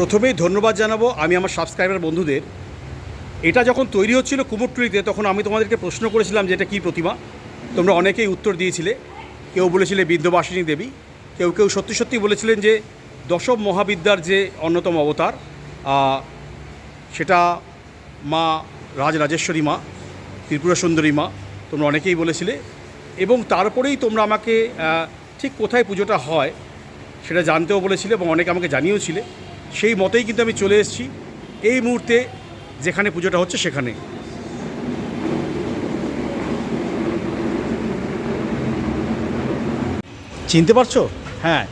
প্রথমেই ধন্যবাদ জানাব আমি আমার সাবস্ক্রাইবার বন্ধুদের। এটা যখন তৈরি হচ্ছিল কুমোরটুলিতে, তখন আমি তোমাদেরকে প্রশ্ন করেছিলাম যে এটা কী প্রতিমা? তোমরা অনেকেই উত্তর দিয়েছিলে। কেউ বলেছিলে বিদ্যবাসিনী দেবী, কেউ কেউ সত্যি সত্যি বলেছিলেন যে দশম মহাবিদ্যার যে অন্যতম অবতার সেটা মা রাজরাজেশ্বরী মা, ত্রিপুরা সুন্দরী মা, তোমরা অনেকেই বলেছিলে। এবং তারপরেই তোমরা আমাকে ঠিক কোথায় পুজোটা হয়, সেটা জানতেও বলেছিলে এবং অনেকে আমাকে জানিয়েওছিলে সেই মতেই কিন্তু আমি চলে এসেছি। এই মুহূর্তে যেখানে পুজোটা হচ্ছে সেখানে। চিনতে পারছ? হ্যাঁ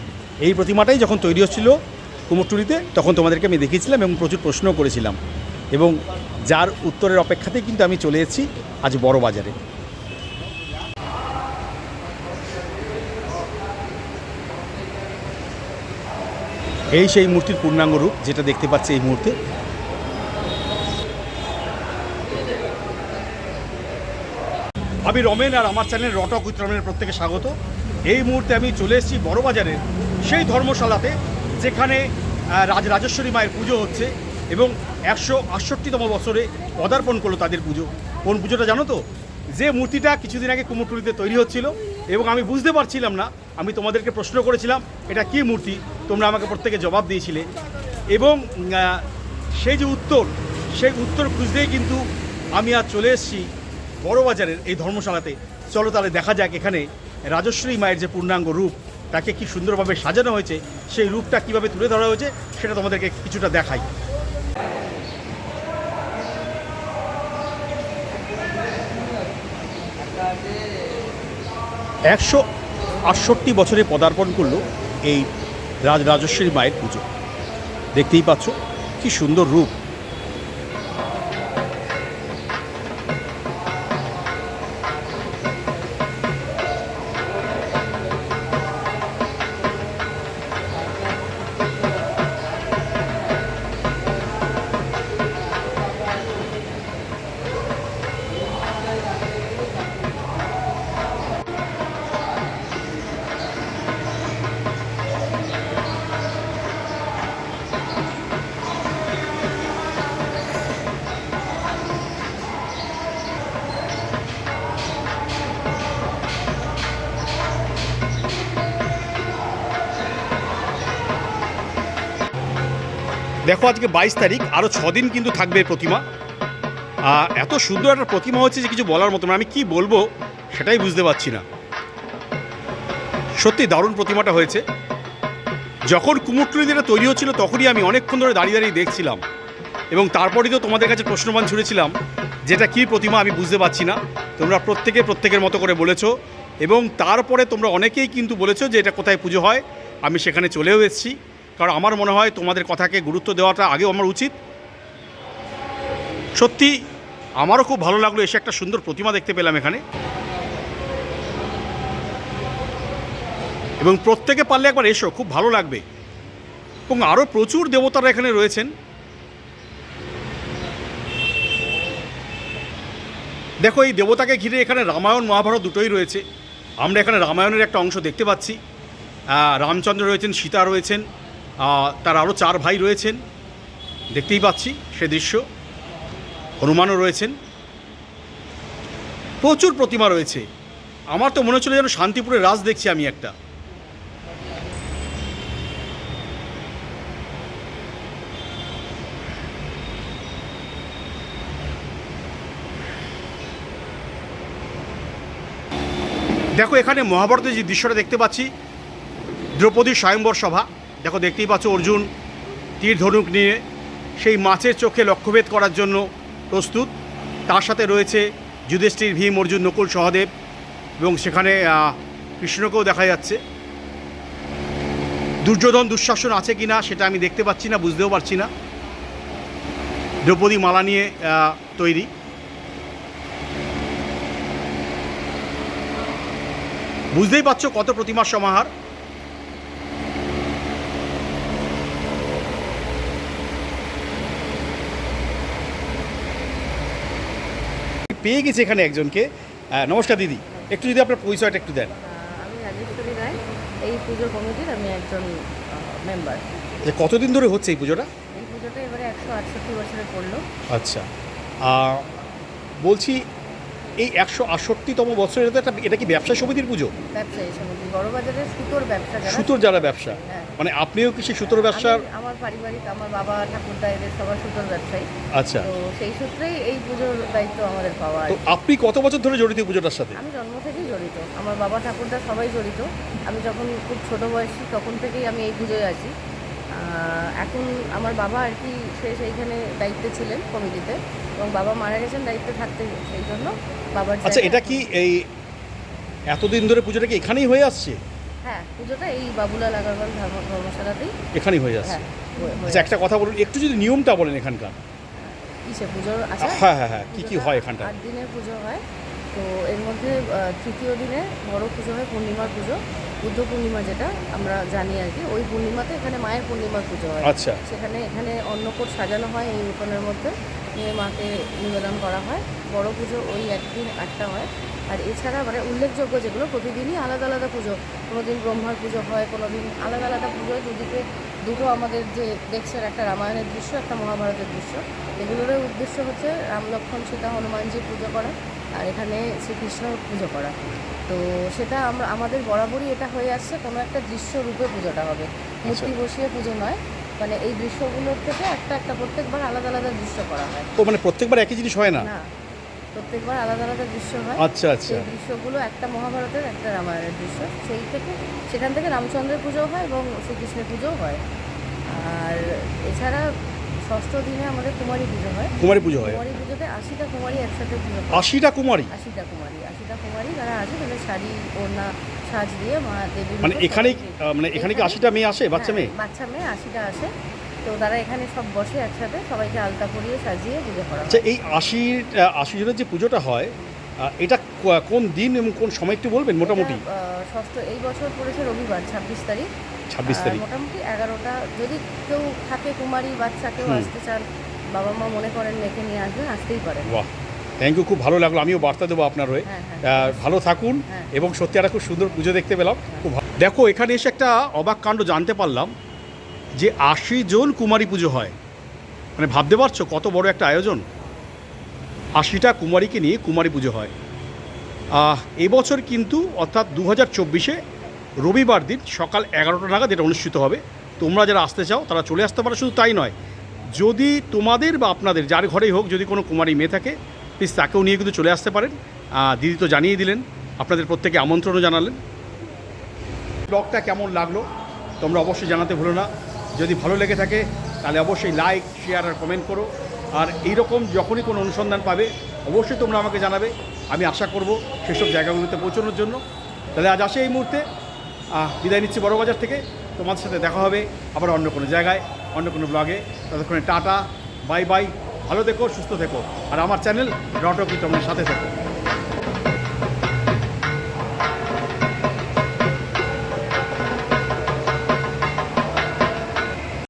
এই প্রতিমাটাই যখন তৈরি হচ্ছিল কুমোরটুলিতে, তখন তোমাদেরকে আমি দেখিয়েছিলাম এবং প্রচুর প্রশ্নও করেছিলাম। এবং যার উত্তরের অপেক্ষাতেই কিন্তু আমি চলে এসেছি আজ বড় বাজারে এই সেই মূর্তির পূর্ণাঙ্গ রূপ যেটা দেখতে পাচ্ছি এই মুহূর্তে। আমি রমেন আর আমার চ্যানেল রটক উইথ রমেনের প্রত্যেকে স্বাগত। এই মুহূর্তে আমি চলে এসেছি বড়বাজারে, সেই ধর্মশালাতে যেখানে রাজ রাজেশ্বরী মায়ের পুজো হচ্ছে এবং একশো আটষট্টিতম বছরে পদার্পণ করল তাদের পুজো। কোন পুজোটা জানো তো? যে মূর্তিটা কিছুদিন আগে কুমোরটুলিতে তৈরি হচ্ছিল এবং আমি বুঝতে পারছিলাম না আমি তোমাদেরকে প্রশ্ন করেছিলাম, এটা কী মূর্তি? তোমরা আমাকে প্রত্যেকে জবাব দিয়েছিলে। এবং সেই যে উত্তর, সেই উত্তর খুঁজতেই কিন্তু আমি আজ চলে এসেছি বড়বাজারের এই ধর্মশালাতে। চলো তাহলে দেখা যাক এখানে রাজশ্রী মায়ের যে পূর্ণাঙ্গ রূপ, তাকে কি সুন্দরভাবে সাজানো হয়েছে, সেই রূপটা কীভাবে তুলে ধরা হয়েছে, সেটা তোমাদেরকে কিছুটা দেখাই। একশো আটষট্টি বছরে পদার্পণ করল এই রাজ রাজশ্রী মায়ের পুজো। দেখতেই পাচ্ছ কি সুন্দর রূপ। দেখো আজকে বাইশ তারিখ আরও দিন কিন্তু থাকবে প্রতিমা। এত সুন্দর একটা প্রতিমা হচ্ছে যে কিছু বলার মতো আমি কি বলব সেটাই বুঝতে পারছি না। সত্যি দারুণ প্রতিমাটা হয়েছে। যখন কুমোরটুলি যেটা তৈরি হচ্ছিল, তখনই আমি অনেকক্ষণ ধরে দাঁড়িয়ে দাঁড়িয়ে দেখছিলাম। এবং তারপরেই তো তোমাদের কাছে প্রশ্নবান ছুড়েছিলাম, যেটা কী প্রতিমা আমি বুঝতে পারছি না। তোমরা প্রত্যেকে প্রত্যেকের মতো করে বলেছ, এবং তারপরে তোমরা অনেকেই কিন্তু বলেছ যে এটা কোথায় পুজো হয়, আমি সেখানে চলেও এসেছি। কারণ আমার মনে হয় তোমাদের কথাকে গুরুত্ব দেওয়াটা আগেও আমার উচিত। সত্যি, আমারও খুব ভালো লাগল এসে একটা সুন্দর প্রতিমা দেখতে পেলাম এখানে। এবং প্রত্যেকে পারলে একবার এসো, খুব ভালো লাগবে। এবং আরও প্রচুর দেবতারা এখানে রয়েছেন। দেখো, এই দেবতাকে ঘিরে এখানে রামায়ণ, মহাভারত দুটোই রয়েছে। আমরা এখানে রামায়ণের একটা অংশ দেখতে পাচ্ছি। রামচন্দ্র রয়েছেন, সীতা রয়েছেন। তার আরও চার ভাই রয়েছেন। দেখতেই পাচ্ছি সে দৃশ্য। হনুমানও রয়েছেন। প্রচুর প্রতিমা রয়েছে। আমার তো মনে হচ্ছিল যেন শান্তিপুরের রাজ দেখছি আমি একটা। দেখো, এখানে মহাভারতের যে দৃশ্যটা দেখতে পাচ্ছি, দ্রৌপদীর স্বয়ম্বর সভা। দেখো, দেখতেই পাচ্ছ অর্জুন তীর ধনুক নিয়ে সেই মাছের চোখে লক্ষ্যভেদ করার জন্য প্রস্তুত। তার সাথে রয়েছে যুধিষ্ঠির ভীম, অর্জুন, নকুল, সহদেব এবং সেখানে কৃষ্ণকেও দেখা যাচ্ছে। দুর্যোধন দুঃশাসন আছে কি না সেটা আমি দেখতে পাচ্ছি না, বুঝতেও পারছি না। দ্রৌপদী মালা নিয়ে তৈরি। বুঝতেই পারছ কত প্রতিমার সমাহার। পেয়ে গেছি এখানে একজনকে। নমস্কার দিদি একটু যদি আপনার পরিচয়টা একটু দেন। আমি রাজেশ্বরী রায়। এই পুজো কমিটির আমি একজন মেম্বার যে কতদিন ধরে হচ্ছে এই পুজোটা? এই পুজোটা এবারে একশো আটষট্টি বছরে পড়ল। আচ্ছা। বলছি এই একশো আটষট্টিতম বছরে তো একটা এটা কি ব্যবসা সমিতির পুজো? ব্যবসায়ী সমিতি বড়বাজারের সুতোর ব্যবসা সুতোর যারা ব্যবসা। হ্যাঁ। মানে আপনিও কি সেই সুতোর ব্যবসার আমি- আমার পারিবারিক আমার বাবা ঠাকুরদা এদের সবার সুতোর ব্যবসায়ী। আচ্ছা। তো সেই সূত্রেই এই পুজোর দায়িত্ব আমাদের পাওয়া তো আপনি কত বছর ধরে জড়িত পুজোটার সাথে? আমি জন্ম থেকেই জড়িত। আমার বাবা ঠাকুরদা সবাই জড়িত। আমি যখন খুব ছোট বয়সী তখন থেকেই আমি এই পুজোয় আছি। এখন আমার বাবা আর কি সে সেইখানে দায়িত্বে ছিলেন কমিটিতে। এবং বাবা মারা গেছেন দায়িত্বে থাকতে সেই জন্য বাবার আচ্ছা এটা কি এই এতদিন ধরে পুজোটা কি এখানেই হয়ে আসছে? হ্যাঁ পুজোটা এই বাবুলাল আগারওয়াল ধর্ম ধর্মশালাতেই এখানেই হয়ে যাচ্ছে। হ্যাঁ হয়ে- হয়ে আচ্ছা একটা কথা বলুন একটু যদি নিয়মটা বলেন এখানকার। কিসে পুজোর আছে? হ্যাঁ হ্যাঁ হ্যাঁ কি কি হয় এখানটা আট দিনের পুজো হয় তো এর মধ্যে তৃতীয় দিনে বড় পুজো হয় পূর্ণিমার পুজো বুদ্ধ পূর্ণিমা যেটা আমরা জানি আর কি ওই পূর্ণিমাতে এখানে মায়ের পূর্ণিমার পুজো হয়। আচ্ছা। সেখানে এখানে অন্নকূট সাজানো হয় এই উঠোনের মধ্যে নিয়ে মাকে নিবেদন করা হয়। বড় পুজো ওই একদিন একটা হয়। আর এছাড়া মানে উল্লেখযোগ্য যেগুলো প্রতিদিনই আলাদা আলাদা পুজো। কোনো দিন ব্রহ্মার পুজো হয় কোনো দিন আলাদা আলাদা পুজো হয় দুদিকে দুটো আমাদের যে দেখছেন একটা রামায়ণের দৃশ্য একটা মহাভারতের দৃশ্য। এগুলোর উদ্দেশ্য হচ্ছে রাম লক্ষ্মণ সীতা হনুমানজি পুজো করা আর এখানে শ্রীকৃষ্ণ পুজো করা। তো সেটা আমরা আমাদের বরাবরই এটা হয়ে আসছে। কোনো একটা দৃশ্য রূপে পুজোটা হবে। মূর্তি বসিয়ে পুজো নয়। মানে এই দৃশ্যগুলোর থেকে একটা একটা প্রত্যেকবার আলাদা আলাদা দৃশ্য করা হয়। ও মানে প্রত্যেকবার একই জিনিস হয় না? না প্রত্যেকবার আলাদা আলাদা দৃশ্য হয়। আচ্ছা আচ্ছা। সেই দৃশ্যগুলো একটা মহাভারতের একটা রামায়ণের দৃশ্য। সেই থেকে সেখান থেকে রামচন্দ্রের পুজো হয় এবং শ্রীকৃষ্ণের পুজোও হয়। আর এছাড়া ষষ্ঠ দিনে আমাদের কুমারী পুজো হয়। কুমারী পুজো হয়। কুমারী পুজোতে আশিটা কুমারী একসাথে পুজো আশিটা কুমারী? আশিটা কুমারী আশিটা কুমারী যারা আছে তাদের শাড়ি ওড়না সাজ দিয়ে দেবী মানে রূপে এখানেই মানে এখানে কি এখানে- আশিটা মেয়ে আসে বাচ্চা হ্যাঁ, মেয়ে? বাচ্চা মেয়ে আশিটা আসে। তো তারা এখানে সব বসে একসাথে সবাইকে আলতা পরিয়ে সাজিয়ে পুজো করা আচ্ছা এই আশি আশি জনের যে পুজোটা হয় এটা কোন দিন এবং কোন সময় একটু বলবেন মোটামুটি? ষষ্ঠ এই বছর পড়েছে রবিবার ছাব্বিশ তারিখ। ছাব্বিশ তারিখ। মোটামুটি এগারোটা যদি কেউ থাকে কুমারী বাচ্চা কেউ আসতে চান বাবা মা মনে করেন মেখে নিয়ে আসবেন আসতেই পারেন। বাহ। থ্যাংক ইউ খুব ভালো লাগল। আমিও বার্তা দেবো আপনার হয়ে। হ্যাঁ, হ্যাঁ। ভালো থাকুন হ্যাঁ। এবং সত্যি একটা খুব সুন্দর পুজো দেখতে পেলাম। খুব দেখো এখানে এসে একটা অবাক কাণ্ড জানতে পারলাম যে আশি জন কুমারী পুজো হয়। মানে ভাবতে পারছ কত বড় একটা আয়োজন? আশিটা কুমারীকে নিয়ে কুমারী পুজো হয়। এবছর কিন্তু অর্থাৎ দু হাজার চব্বিশে রবিবার দিন সকাল এগারোটা নাগাদ এটা অনুষ্ঠিত হবে। তোমরা যারা আসতে চাও তারা চলে আসতে পারো। শুধু তাই নয় যদি তোমাদের বা আপনাদের যার ঘরেই হোক যদি কোনো কুমারী মেয়ে থাকে প্লিজ তাকেও নিয়ে কিন্তু চলে আসতে পারেন। দিদি তো জানিয়ে দিলেন, আপনাদের প্রত্যেকে আমন্ত্রণও জানালেন। ব্লগটা কেমন লাগল তোমরা অবশ্যই জানাতে ভুলো না। যদি ভালো লেগে থাকে, তাহলে অবশ্যই লাইক, শেয়ার আর কমেন্ট করো। আর এইরকম যখনই কোনো অনুসন্ধান পাবে, অবশ্যই তোমরা আমাকে জানাবে। আমি আশা করব সেসব জায়গাগুলোতে পৌঁছানোর জন্য। তাহলে আজ আসে এই মুহূর্তে। বিদায় নিচ্ছি বড়বাজার থেকে। তোমাদের সাথে দেখা হবে আবার অন্য কোনো জায়গায়, অন্য কোনো ব্লগে। ততক্ষণে টাটা, বাই বাই। ভালো দেখো সুস্থ থেকো। আর আমার চ্যানেল রটকি তোমার সাথে থেকো।